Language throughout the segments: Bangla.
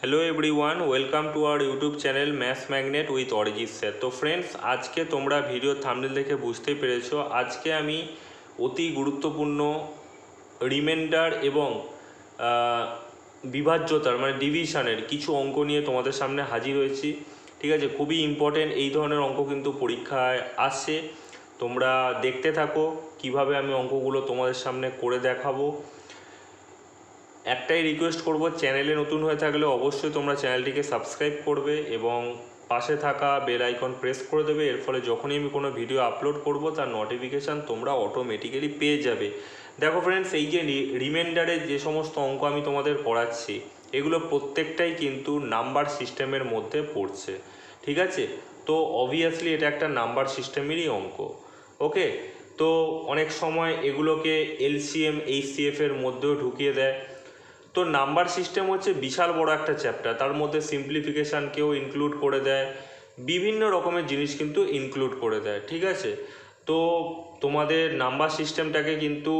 Hello everyone welcome to our YouTube channel maths magnet with Arijit sir তো ফ্রেন্ডস আজকে তোমরা ভিডিও থামনেল দেখে বুঝতেই পেরেছ, আজকে আমি অতি গুরুত্বপূর্ণ রিমাইন্ডার এবং বিভাজ্যতার মানে ডিভিশনের কিছু অঙ্ক নিয়ে তোমাদের সামনে হাজির হয়েছি। ঠিক আছে, খুবই ইম্পর্টেন্ট এই ধরনের অঙ্ক কিন্তু পরীক্ষায় আসছে তোমরা দেখতে থাকো, কীভাবে আমি অঙ্কগুলো তোমাদের সামনে করে দেখাবো। একটাই রিকোয়েস্ট করব চ্যানেলে নতুন হয়ে থাকলে অবশ্যই তোমরা চ্যানেলটিকে সাবস্ক্রাইব করবে এবং পাশে থাকা বেল আইকন প্রেস করে দেবে। এর ফলে যখনই আমি কোনো ভিডিও আপলোড করব, তার নোটিফিকেশান তোমরা অটোমেটিক্যালি পেয়ে যাবে। দেখো ফ্রেন্ডস এই যে রিমাইন্ডারের যে সমস্ত অঙ্ক আমি তোমাদের পড়াচ্ছি, এগুলো প্রত্যেকটাই কিন্তু নাম্বার সিস্টেমের মধ্যে পড়ছে। ঠিক আছে? তো অবভিয়াসলি এটা একটা নাম্বার সিস্টেমেরই অঙ্ক। ওকে? তো অনেক সময় এগুলোকে এলসিএম এইচসিএফ এর মধ্যেও ঢুকিয়ে দেয়। তো নাম্বার সিস্টেম হচ্ছে বিশাল বড় একটা চ্যাপ্টার তার মধ্যে সিম্পলিফিকেশানকেও ইনক্লুড করে দেয়, বিভিন্ন রকমের জিনিস কিন্তু ইনক্লুড করে দেয়, ঠিক আছে? তো তোমাদের নাম্বার সিস্টেমটাকে কিন্তু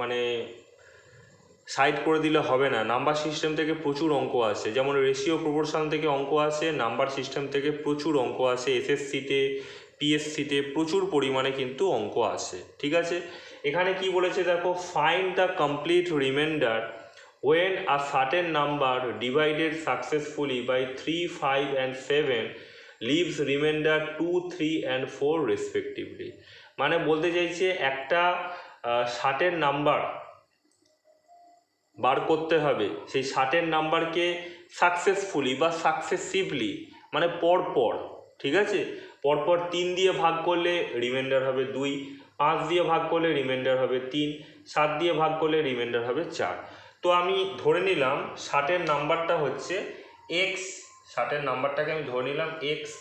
মানে সাইড করে দিলে হবে না। নাম্বার সিস্টেম থেকে প্রচুর অঙ্ক আসে। যেমন রেশিও প্রপোর্শন থেকে অঙ্ক আসে নাম্বার সিস্টেম থেকে প্রচুর অঙ্ক আসে। এসএসসিতে পিএসসিতে প্রচুর পরিমাণে কিন্তু অঙ্ক আসে, ঠিক আছে? এখানে কি বলেছে দেখো find the complete reminder when a certain number divided successfully by 3 5 and 7 leaves remainder 2 3 and 4 respectively. মানে বলতে চাইছে একটা ষাটের নাম্বার বার করতে হবে। সেই ষাটের নাম্বারকে সাকসেসফুলি বা সাকসেসিভলি মানে পরপর ঠিক আছে? পরপর তিন দিয়ে ভাগ করলে রিমাইন্ডার হবে দুই, পাঁচ দিয়ে ভাগ করলে রিমাইন্ডার হবে তিন, সাত দিয়ে ভাগ করলে রিমাইন্ডার হবে চার। তো আমি ধরে নিলাম ষাটের নাম্বারটা হচ্ছে এক্স ষাটের নাম্বারটাকে আমি ধরে নিলাম এক্স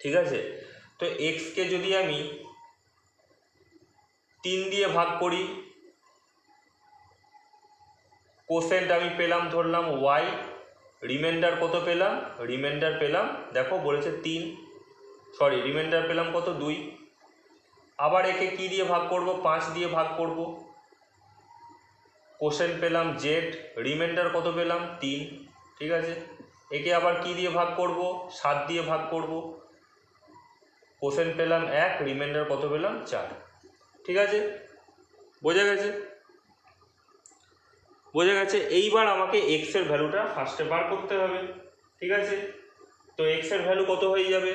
ঠিক আছে? তো এক্সকে যদি আমি তিন দিয়ে ভাগ করি কোসেন্ট আমি পেলাম, ধরলাম ওয়াই রিমাইন্ডার কত পেলাম? রিমাইন্ডার পেলাম, দেখো বলেছে তিন সরি রিমাইন্ডার পেলাম কত? দুই। আবার একে কি দিয়ে ভাগ করব? পাঁচ দিয়ে ভাগ করব। কোশ্চেন পেলাম জেড রিমাইন্ডার কত পেলাম? তিন, ঠিক আছে? একে আবার কি দিয়ে ভাগ করব? সাত দিয়ে ভাগ করব। কোশ্চেন পেলাম এক রিমাইন্ডার কত পেলাম? চার, ঠিক আছে? বোঝা গেছে? বোঝা গেছে? এইবার আমাকে এক্সের ভ্যালুটা ফার্স্টে বার করতে হবে, ঠিক আছে? তো এক্সের ভ্যালু কত হয়ে যাবে?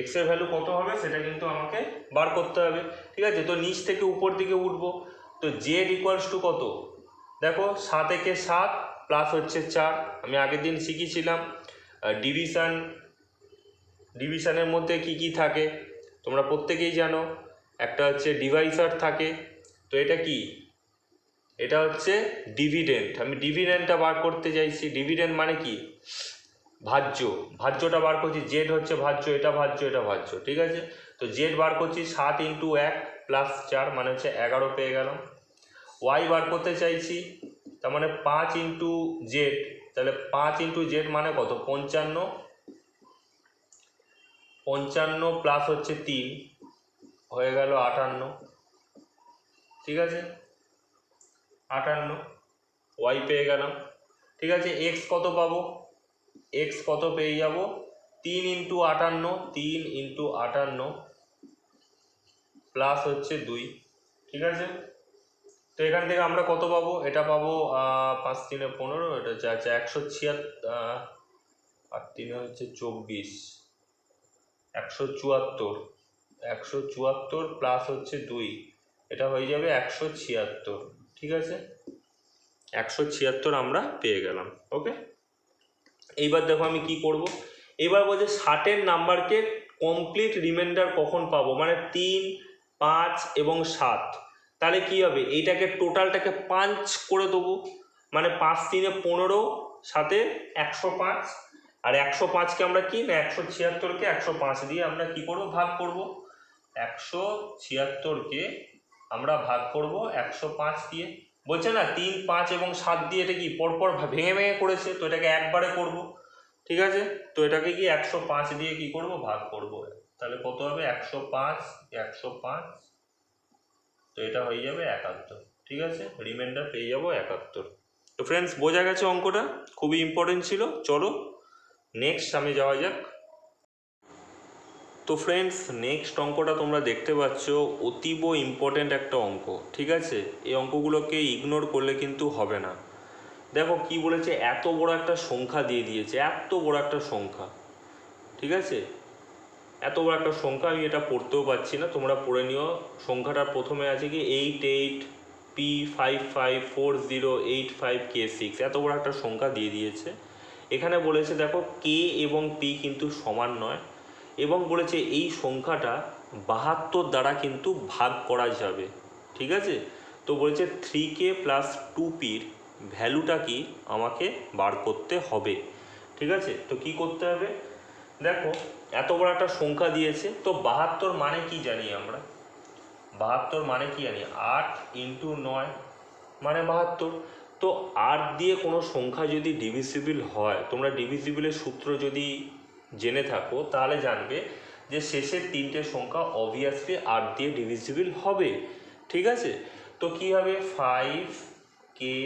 এক্সের ভ্যালু কত হবে? সেটা কিন্তু আমাকে বার করতে হবে, ঠিক আছে? তো নিচ থেকে উপর দিকে উঠবো। তো জেড ইকুয়ালস টু কত? দেখো, সাত একে সাত প্লাস হচ্ছে চার। আমি আগের দিন শিখিয়েছিলাম ডিভিশন ডিভিশনের মধ্যে কি কি থাকে? তোমরা প্রত্যেকেই জানো, একটা হচ্ছে ডিভাইসার থাকে, তো এটা কি? এটা হচ্ছে ডিভিডেন্ট আমি ডিভিডেন্টটা বার করতে চাইছি। ডিভিডেন্ট মানে কি? ভাজ্য। ভাজ্যটা বার করছি জেড হচ্ছে ভাজ্য, এটা ভাজ্য এটা ভাজ্য, ঠিক আছে? তো জেড বার করছি, সাত ইন্টু এক প্লাস চার মানে হচ্ছে এগারো পেয়ে গেলাম। ওয়াই বার করতে চাইছি, তার মানে পাঁচ ইন্টু জেড তাহলে পাঁচ ইন্টু জেড মানে কত? পঞ্চান্ন। পঞ্চান্ন প্লাস হচ্ছে তিন, হয়ে গেল আটান্ন। ঠিক আছে? আটান্ন। ওয়াই পেয়ে গেলাম। ঠিক আছে? এক্স কত পাবো? এক্স কত পেয়ে যাব? তিন ইন্টু আটান্ন, তিন ইন্টু আটান্ন প্লাস হচ্ছে দুই। ঠিক আছে? এখান থেকে আমরা কত পাবো? এটা পাবো পাঁচ তিনে পনেরো, এটা হচ্ছে আচ্ছা একশো ছিয়াত্তর আর তিনে হচ্ছে চব্বিশ, একশো চুয়াত্তর একশো চুয়াত্তর প্লাস হচ্ছে দুই, এটা হয়ে যাবে একশো ছিয়াত্তর, ঠিক আছে? একশো ছিয়াত্তর আমরা পেয়ে গেলাম ওকে এইবার দেখো আমি কি করব? এবার বলছে ষাটের নাম্বারকে কমপ্লিট রিমাইন্ডার কখন পাবো? মানে তিন, পাঁচ এবং সাত। তাহলে কি হবে? এইটাকে টোটালটাকে পাঁচ করে দেবো। মানে পাঁচ তিনে পনেরো, সাথে একশো পাঁচ। আর একশো পাঁচকে আমরা কি? না, একশো ছিয়াত্তরকে একশো পাঁচ দিয়ে আমরা কি করব? ভাগ করব। একশো ছিয়াত্তরকে আমরা ভাগ করব একশো পাঁচ দিয়ে। বলছে না, তিন, পাঁচ এবং সাত দিয়ে এটা কি? পরপর ভেঙে ভেঙে করেছে। তো এটাকে একবারে করব। ঠিক আছে? তো এটাকে কি? একশো পাঁচ দিয়ে কি করব? ভাগ করব। তাহলে কত হবে? একশো পাঁচ একশো পাঁচ। তো এটা হয়ে যাবে একাত্তর, ঠিক আছে? রিমাইন্ডার পেয়ে যাব একাত্তর। তো ফ্রেন্ডস বোঝা গেছে অঙ্কটা? খুবই ইম্পর্টেন্ট ছিল। চলো নেক্সট সামনে যাওয়া যাক। তো ফ্রেন্ডস নেক্সট অঙ্কটা তোমরা দেখতে পাচ্ছ, অতীব ইম্পর্ট্যান্ট একটা অঙ্ক, ঠিক আছে? এই অঙ্কগুলোকে ইগনোর করলে কিন্তু হবে না। দেখো কি বলেছে, এত বড় একটা সংখ্যা দিয়ে দিয়েছে, এত বড় একটা সংখ্যা, ঠিক আছে? এত বড় একটা সংখ্যা আমি এটা পড়তেও পারছি না। তোমরা পড়ে নিও। সংখ্যাটার প্রথমে আছে কি? Eight eight P five five four zero eight five কে সিক্স এত বড় একটা সংখ্যা দিয়ে দিয়েছে। এখানে বলেছে, দেখো কে এবং পি কিন্তু সমান নয়। এবং বলেছে, এই সংখ্যাটা বাহাত্তর দ্বারা কিন্তু ভাগ করা যাবে। ঠিক আছে? তো বলেছে থ্রি কে প্লাস টু পির ভ্যালুটা কি আমাকে বার করতে হবে। ঠিক আছে? তো কি করতে হবে? দেখো এত বড় একটা সংখ্যা দিয়েছে, তো বাহাত্তর মানে কি জানি আমরা? বাহাত্তর মানে কি জানি? আট ইন্টু নয় মানে বাহাত্তর। তো আট দিয়ে কোনো সংখ্যা যদি ডিভিজিবল হয়, তোমরা ডিভিজিবলের সূত্র যদি জেনে থাকো, তাহলে জানবে যে শেষের তিনটে সংখ্যা অবভিয়াসলি আট দিয়ে ডিভিজিবল হবে। ঠিক আছে? তো কী হবে? ফাইভ কে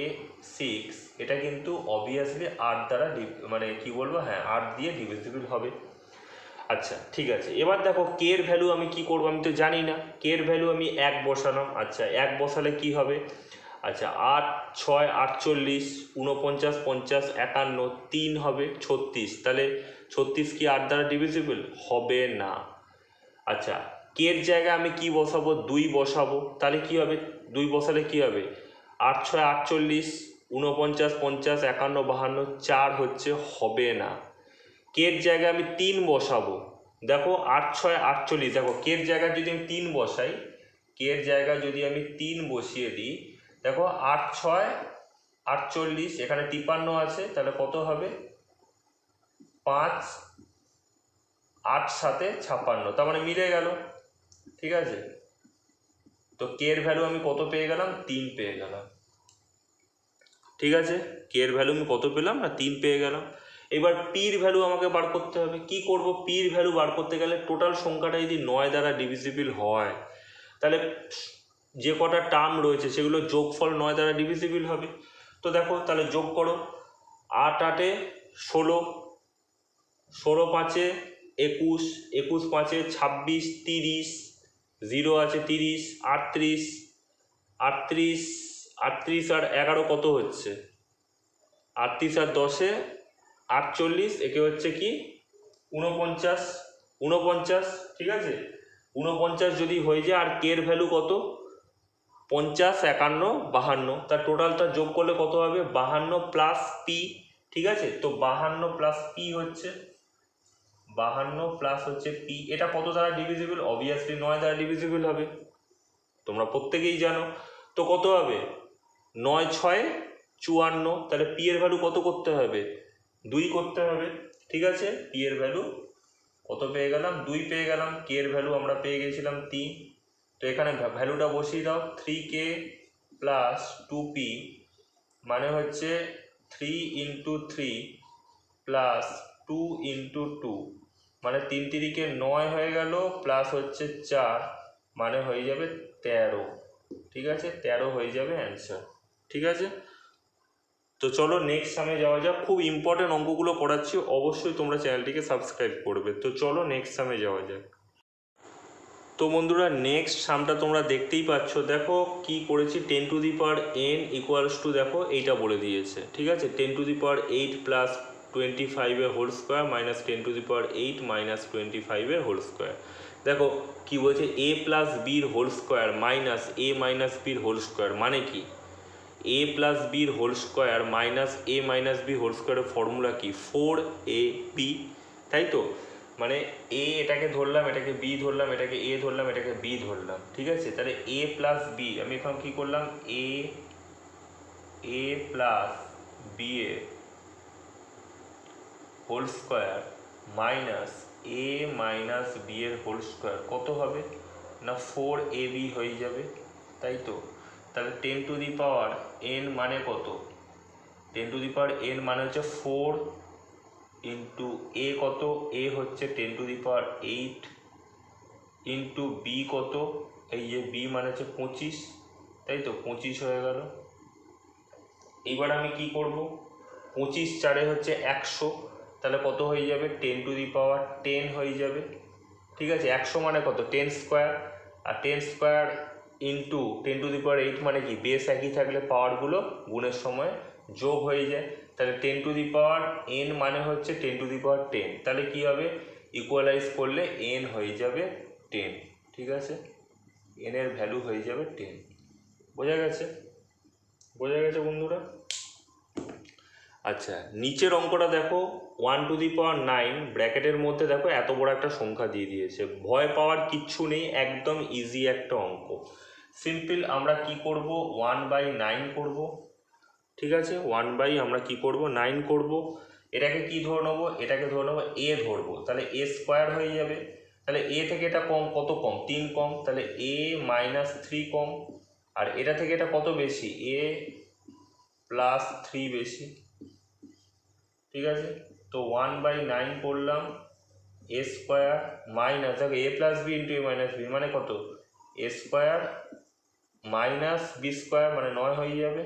সিক্স এটা কিন্তু অবভিয়াসলি আট দ্বারা মানে কি বলব? হ্যাঁ আট দিয়ে ডিভিজিবল হবে। আচ্ছা ঠিক আছে। এবার দেখো কে এর ভ্যালু আমি কি করব আমি তো জানি না। কে এর ভ্যালু আমি এক বসালাম। আচ্ছা এক বসালে কি হবে? আচ্ছা আট, ছয়, আটচল্লিশ উনপঞ্চাশ পঞ্চাশ, একান্ন, তিন হবে ছত্রিশ। তাহলে ছত্রিশ কি আট দ্বারা ডিভিজিবল হবে না। আচ্ছা কে এর জায়গায় আমি কি বসাবো? দুই বসাবো। তাহলে কি হবে? দুই বসালে কি হবে? আট, ছয়, আটচল্লিশ উনপঞ্চাশ পঞ্চাশ, একান্ন, বাহান্ন, চার হচ্ছে হবে না। কের জায়গায় আমি তিন বসাবো? দেখো আট ছয় আটচল্লিশ। দেখো কের জায়গায় যদি আমি তিন বসাই, কের জায়গায় যদি আমি তিন বসিয়ে দিই, দেখো আট ছয় আটচল্লিশ, এখানে তিপান্ন আছে, তাহলে কত হবে? পাঁচ আট সাথে ছাপ্পান্ন। তার মানে মিলে গেল। ঠিক আছে? তো কের ভ্যালু আমি কত পেয়ে গেলাম? তিন পেয়ে গেলাম। ঠিক আছে? কে এর ভ্যালু আমি কত পেলাম? না, তিন পেয়ে গেলাম। এবার পির ভ্যালু আমাকে বার করতে হবে। কি করব? পির ভ্যালু বার করতে গেলে টোটাল সংখ্যাটা যদি নয় দ্বারা ডিভিজিবল হয়, তাহলে যে কটা টার্ম রয়েছে সেগুলো যোগফল নয় দ্বারা ডিভিজিবল হবে। তো দেখো, তাহলে যোগ করো। আট আটে ষোলো ষোলো পাঁচে একুশ একুশ পাঁচে ছাব্বিশ, তিরিশ জিরো আছে তিরিশ, আটত্রিশ আটত্রিশ আটত্রিশ আর এগারো কত হচ্ছে? আটত্রিশ আর দশে আটচল্লিশ, একে হচ্ছে কি? উনপঞ্চাশ উনপঞ্চাশ ঠিক আছে? উনপঞ্চাশ যদি হয়ে যায়, আর কের ভ্যালু কত? পঞ্চাশ, একান্ন, বাহান্ন। তার টোটালটা যোগ করলে কত হবে? বাহান্ন প্লাস পি ঠিক আছে? তো বাহান্ন প্লাস পি হচ্ছে, বাহান্ন প্লাস হচ্ছে পি এটা কত দ্বারা ডিভিজিবল অবভিয়াসলি নয় দ্বারা ডিভিজিবল হবে। তোমরা প্রত্যেকেই জানো। তো কত হবে? নয়, ছয়, চুয়ান্ন। তাহলে পি এর ভ্যালু কত করতে হবে? দুই করতে হবে, ঠিক আছে? পি এর ভ্যালু কত পেয়ে গেলাম? দুই পেয়ে গেলাম। কে এর ভ্যালু আমরা পেয়ে গেছিলাম তিন। তো এখানে ভ্যালুটা বসিয়ে দাও। থ্রি কে প্লাস টু পি মানে হচ্ছে three into three plus two into two মানে তিন তিরিকে নয় হয়ে গেল প্লাস হচ্ছে চার মানে হয়ে যাবে তেরো। ঠিক আছে? তেরো হয়ে যাবে অ্যান্সার ঠিক আছে? তো চলো নেক্সট সামনে যাওয়া যাক। খুব ইম্পর্টেন্ট অঙ্কগুলো পড়াচ্ছি, অবশ্যই তোমরা চ্যানেলটিকে সাবস্ক্রাইব করবে। তো চলো নেক্সট সামনে যাওয়া যাক। তো বন্ধুরা নেক্সট সামটা তোমরা দেখতেই পাচ্ছ। দেখো কি করেছি ten to the power N equals to দেখো এইটা বলে দিয়েছে। ঠিক আছে? Ten to the power eight plus twenty ফাইভের whole square minus ten to the power eight minus twenty ফাইভের হোল স্কোয়ার দেখো কি বলছে? এ প্লাস বির whole square minus A minus বির হোল স্কোয়ার মানে কি? এ প্লাস বির whole square minus A minus B whole স্কোয়ারের ফর্মুলা কি? ফোর এ বি তাই তো? মানে এ এটাকে ধরলাম, এটাকে বি ধরলাম, এটাকে এ ধরলাম, এটাকে বি ধরলাম, ঠিক আছে? তাহলে এ প্লাস বি আমি এখন কি করলাম? A A plus B A whole square minus A minus B এর হোল স্কোয়ার কত হবে? না ফোর এ বি হয়ে যাবে, তাই তো? তাহলে ten to the power N মানে কত? Ten to the power N মানে হচ্ছে ফোর ইন্টু এ কত? এ হচ্ছে ten to the power eight into B কত? এই যে বি মানে হচ্ছে পঁচিশ, তাই তো? পঁচিশ হয়ে গেল। এইবার আমি কি করব? পঁচিশ চারে হচ্ছে একশো, তাহলে কত হয়ে যাবে? Ten to the power ten হয়ে যাবে। ঠিক আছে? একশো মানে কত? Ten square R ten square into ten to the power eight মানে কি? বেস একই থাকলে পাওয়ারগুলো গুণের সময় যোগ হয়ে যায়। তাহলে ten to the power N মানে হচ্ছে ten to the power ten তাহলে কি হবে? ইকুয়ালাইজ করলে এন হয়ে যাবে টেন ঠিক আছে? এনের ভ্যালু হয়ে যাবে টেন বোঝা গেছে? বোঝা গেছে বন্ধুরা? আচ্ছা নিচের অঙ্কটা দেখো one two the power nine ব্র্যাকেটের মধ্যে দেখো এত বড় একটা সংখ্যা দিয়ে দিয়েছে। ভয় পাওয়ার কিচ্ছু নেই, একদম ইজি একটা অঙ্ক। সিম্পল আমরা কি করব? ওয়ান বাই নাইন করব। ঠিক আছে? ওয়ান বাই আমরা কি করব? নাইন করব। এটাকে কি ধরে নেব? এটাকে ধরে নেব এ ধরবো। তাহলে এ স্কোয়ার হয়ে যাবে। তাহলে এ থেকে এটা কম, কত কম? তিন কম। তাহলে এ মাইনাস থ্রি কম। আর এটা থেকে এটা কত বেশি? এ প্লাস থ্রি বেশি। ঠিক আছে? তো ওয়ান বাই নাইন করলাম। এ স্কোয়ার মাইনাস দেখো a plus b into a minus b মানে কত? A square minus b square মানে নয় হয়ে যাবে।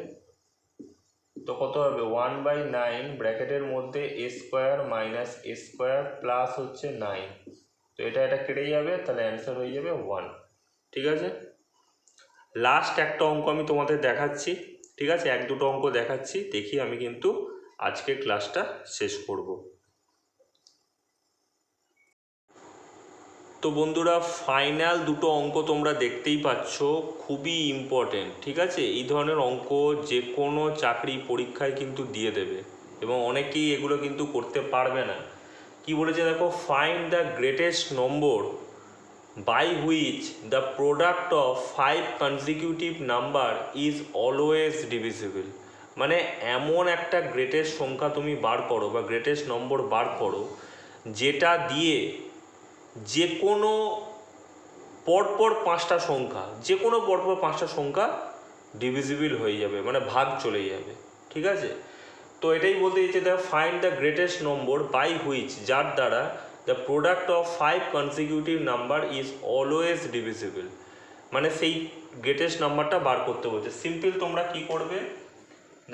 তো কত হবে? ওয়ান বাই নাইন ব্র্যাকেটের মধ্যে a square minus a square plus হচ্ছে নাইন তো এটা এটা কেটে যাবে, তাহলে অ্যান্সার হয়ে যাবে ওয়ান ঠিক আছে? লাস্ট একটা অঙ্ক আমি তোমাদের দেখাচ্ছি। ঠিক আছে? এক দুটো অঙ্ক দেখাচ্ছি। দেখি আমি কিন্তু আজকে ক্লাসটা শেষ করব। তো বন্ধুরা ফাইনাল দুটো অঙ্ক তোমরা দেখতেই পাচ্ছ, খুবই ইম্পর্টেন্ট ঠিক আছে? এই ধরনের অঙ্ক যে কোনো চাকরি পরীক্ষায় কিন্তু দিয়ে দেবে, এবং অনেকেই এগুলো কিন্তু করতে পারবে না। কি বলেছে দেখো? Find the greatest number by which the product of five consecutive number is always divisible মানে এমন একটা গ্রেটেস্ট সংখ্যা তুমি বার করো, বা গ্রেটেস্ট নম্বর বার করো, যেটা দিয়ে যে কোনো পরপর পাঁচটা সংখ্যা যে কোনো পরপর পাঁচটা সংখ্যা ডিভিজিবল হয়ে যাবে মানে ভাগ চলে যাবে, ঠিক আছে? তো এটাই বলতে চাইছে the find the greatest number by which যার দ্বারা the product of five consecutive number is always divisible মানে সেই গ্রেটেস্ট নাম্বারটা বার করতে বলছে। সিম্পল তোমরা কি করবে?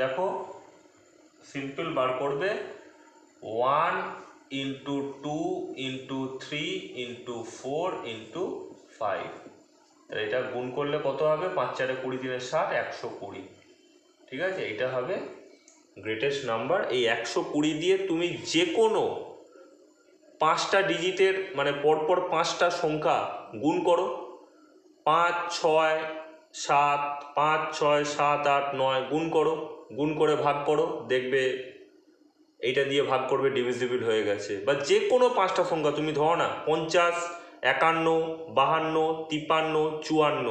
দেখো সিম্পল বার করবে। One into two into three into four into five তাহলে এটা গুণ করলে কত হবে? পাঁচ, চারে কুড়ি দিনের ষাট, একশো কুড়ি। ঠিক আছে? এটা হবে গ্রেটেস্ট নাম্বার এই একশো কুড়ি দিয়ে তুমি যে কোনো পাঁচটা ডিজিটের মানে পরপর পাঁচটা সংখ্যা গুণ করো। পাঁচ, ছয়, সাত, পাঁচ, ছয়, সাত, আট, নয় গুণ করো। গুণ করে ভাগ করো। দেখবে এইটা দিয়ে ভাগ করবে ডিভিজিবল হয়ে গেছে। বা যে কোনো পাঁচটা সংখ্যা তুমি ধরো না, পঞ্চাশ, একান্ন, বাহান্ন, তিপ্পান্ন, চুয়ান্ন।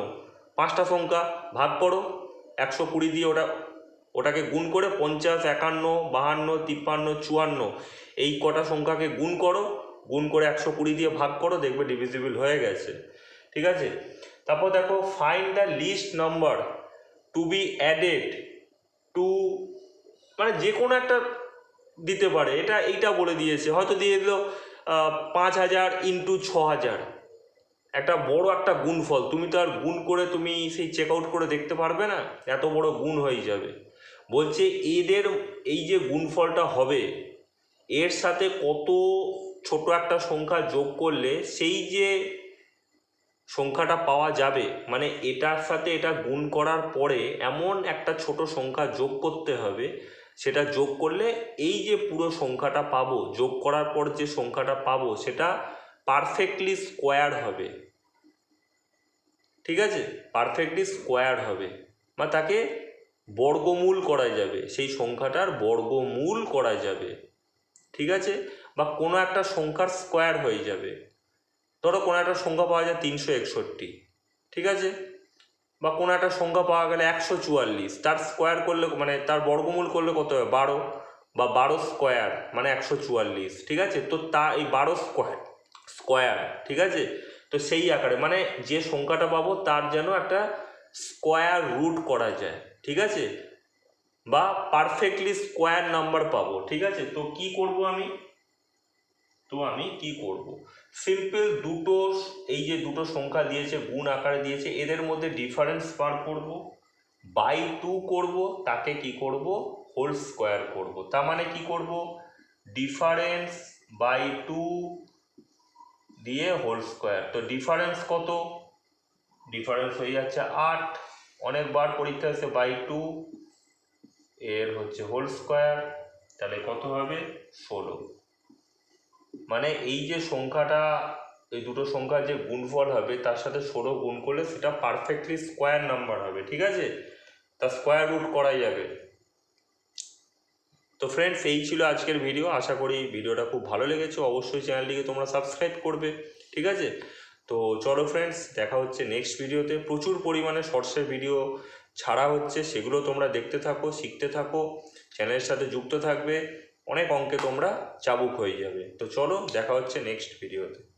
পাঁচটা সংখ্যা ভাগ করো, একশো কুড়ি দিয়ে ওটা, ওটাকে গুণ করে পঞ্চাশ, একান্ন, বাহান্ন, তিপ্পান্ন, চুয়ান্ন, এই কটা সংখ্যাকে গুণ করো, গুণ করে একশো কুড়ি দিয়ে ভাগ করো, দেখবে ডিভিজিবল হয়ে গেছে। ঠিক আছে? তারপর দেখো find the least number to be added to মানে যে কোনো একটা দিতে পারে। এটা, এইটা বলে দিয়েছে। হয়তো দিয়ে দিল পাঁচ হাজার ইন্টু ছ হাজার। একটা বড় একটা গুণফল। তুমি তো আর গুণ করে তুমি সেই চেক আউট করে দেখতে পারবে না, এত বড় গুণ হয়ে যাবে। বলছে, এদের এই যে গুণফলটা হবে, এর সাথে কত ছোট একটা সংখ্যা যোগ করলে সেই যে সংখ্যাটা পাওয়া যাবে মানে এটার সাথে এটা গুণ করার পরে এমন একটা ছোট সংখ্যা যোগ করতে হবে সেটা যোগ করলে এই যে পুরো সংখ্যাটা পাবো, যোগ করার পর যে সংখ্যাটা পাবো, সেটা পারফেক্টলি স্কোয়ার হবে। ঠিক আছে? পারফেক্টলি স্কোয়ার হবে। বা তাকে বর্গমূল করা যাবে। সেই সংখ্যাটার বর্গমূল করা যাবে। ঠিক আছে? বা কোনো একটা সংখ্যার স্কোয়ার হয়ে যাবে। ধরো কোনো একটা সংখ্যা পাওয়া যায় তিনশো একষট্টি। ঠিক আছে? বা কোনো একটা সংখ্যা পাওয়া গেলে একশো চুয়াল্লিশ। তার স্কোয়ার করলে মানে তার বর্গমূল করলে কত হবে? বারো। বা বারো স্কোয়ার মানে একশো চুয়াল্লিশ, ঠিক আছে? তো তা এই বারো স্কোয়ার স্কোয়ার ঠিক আছে? তো সেই আকারে মানে যে সংখ্যাটা পাবো তার যেন একটা স্কোয়ার রুট করা যায়, ঠিক আছে? বা পারফেক্টলি স্কোয়ার নাম্বার পাবো, ঠিক আছে? তো কি করব আমি? তো আমি কি করব? সিম্পল দুটো, এই যে দুটো সংখ্যা দিয়েছে, গুণ আকারে দিয়েছে, এদের মধ্যে ডিফারেন্স বার করব বাই টু করব, তাকে কি করব? হোল স্কোয়ার করব। তার মানে কি করব? ডিফারেন্স বাই টু দিয়ে হোল স্কোয়ার তো ডিফারেন্স কত? ডিফারেন্স হয়ে যাচ্ছে আট। অনেকবার পরীক্ষা এসে বাই টু এর হচ্ছে হোল স্কোয়ার তাহলে কত হবে? ষোলো। মানে এই যে সংখ্যাটা, এই দুটো সংখ্যার যে গুণফল হবে, তার সাথে ষোলো গুণ করলে সেটা পারফেক্টলি স্কোয়ার নাম্বার হবে, ঠিক আছে? তা স্কোয়ার রুট করাই যাবে। তো ফ্রেন্ডস এই ছিল আজকের ভিডিও আশা করি ভিডিওটা খুব ভালো লেগেছে। অবশ্যই চ্যানেলটিকে তোমরা সাবস্ক্রাইব করবে, ঠিক আছে? তো চলো ফ্রেন্ডস দেখা হচ্ছে নেক্সট ভিডিওতে প্রচুর পরিমাণে শর্টসের ভিডিও ছাড়া হচ্ছে, সেগুলো তোমরা দেখতে থাকো, শিখতে থাকো। চ্যানেলের সাথে যুক্ত থাকবে। অনেক অঙ্কে তোমরা চাবুক হয়ে যাবে। তো চলো দেখা হচ্ছে নেক্সট ভিডিওতে